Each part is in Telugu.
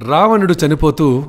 రావణుడు చనిపోతూ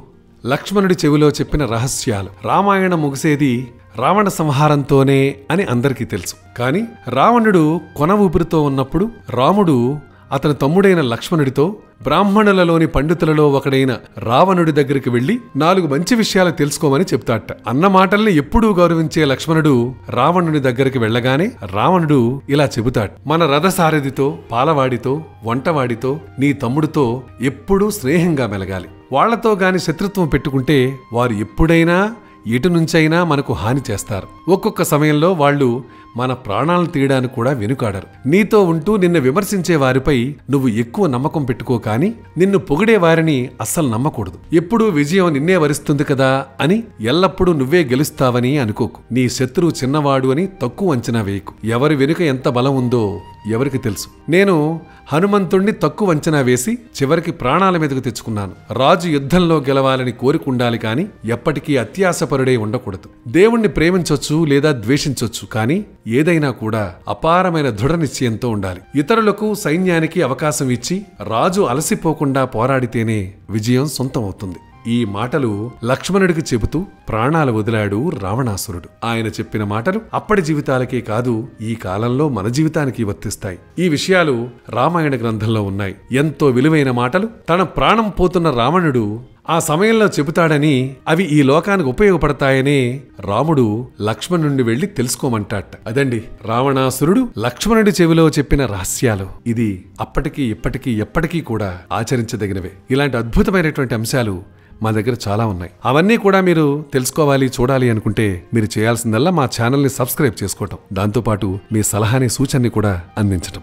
లక్ష్మణుడి చెవిలో చెప్పిన రహస్యాలు. రామాయణం ముగిసేది రావణ సంహారంతోనే అని అందరికీ తెలుసు. కానీ రావణుడు కొన ఊపిరితో ఉన్నప్పుడు రాముడు అతని తమ్ముడైన లక్ష్మణుడితో బ్రాహ్మణులలోని పండితులలో ఒకడైన రావణుడి దగ్గరికి వెళ్ళి నాలుగు మంచి విషయాలు తెలుసుకోమని చెప్తాట. అన్న మాటల్ని ఎప్పుడూ గౌరవించే లక్ష్మణుడు రావణుని దగ్గరికి వెళ్ళగానే రావణుడు ఇలా చెబుతాడు. మన రథసారథితో పాలవాడితో వంటవాడితో నీ తమ్ముడితో ఎప్పుడూ స్నేహంగా మెలగాలి. వాళ్ళతో గాని శత్రుత్వం పెట్టుకుంటే వారు ఎప్పుడైనా ఎటు నుంచైనా మనకు హాని చేస్తారు. ఒక్కొక్క సమయంలో వాళ్ళు మన ప్రాణాలను తీయడానికి కూడా వెనుకాడరు. నీతో ఉంటూ నిన్ను విమర్శించే వారిపై నువ్వు ఎక్కువ నమ్మకం పెట్టుకో కానీ నిన్ను పొగిడే వారిని అస్సలు నమ్మకూడదు. ఎప్పుడూ విజయం నిన్నే వరిస్తుంది కదా అని ఎల్లప్పుడూ నువ్వే గెలుస్తావని అనుకోకు. నీ శత్రువు చిన్నవాడు అని తక్కువ అంచనా వేయకు. ఎవరి వెనుక ఎంత బలం ఉందో ఎవరికి తెలుసు. నేను హనుమంతుణ్ణి తక్కువ అంచనా వేసి చివరికి ప్రాణాల మీదకు తెచ్చుకున్నాను. రాజు యుద్ధంలో గెలవాలని కోరుకుండాలి కాని ఎప్పటికీ అత్యాసపరుడై ఉండకూడదు. దేవుణ్ణి ప్రేమించొచ్చు లేదా ద్వేషించొచ్చు కానీ ఏదైనా కూడా అపారమైన దృఢ నిశ్చయంతో ఉండాలి. ఇతరులకు సైన్యానికి అవకాశం ఇచ్చి రాజు అలసిపోకుండా పోరాడితేనే విజయం సొంతం అవుతుంది ఈ మాటలు లక్ష్మణుడికి చెబుతూ ప్రాణాలు వదిలాడు రావణాసురుడు. ఆయన చెప్పిన మాటలు అప్పటి జీవితాలకే కాదు ఈ కాలంలో మన జీవితానికి వర్తిస్తాయి. ఈ విషయాలు రామాయణ గ్రంథంలో ఉన్నాయి. ఎంతో విలువైన మాటలు. తన ప్రాణం పోతున్న రావణుడు ఆ సమయంలో చెబుతాడని అవి ఈ లోకానికి ఉపయోగపడతాయనే రాముడు లక్ష్మణుడి వెళ్ళి తెలుసుకోమంటాట. అదండి రావణాసురుడు లక్ష్మణుడి చెవిలో చెప్పిన రహస్యాలు. ఇది అప్పటికీ ఇప్పటికీ ఎప్పటికీ కూడా ఆచరించదగినవే. ఇలాంటి అద్భుతమైనటువంటి అంశాలు మా దగ్గర చాలా ఉన్నాయి. అవన్నీ కూడా మీరు తెలుసుకోవాలి చూడాలి అనుకుంటే మీరు చేయాల్సిందల్లా మా ఛానల్ని సబ్స్క్రైబ్ చేసుకోవటం. దాంతోపాటు మీ సలహాని సూచనని కూడా అందించటం.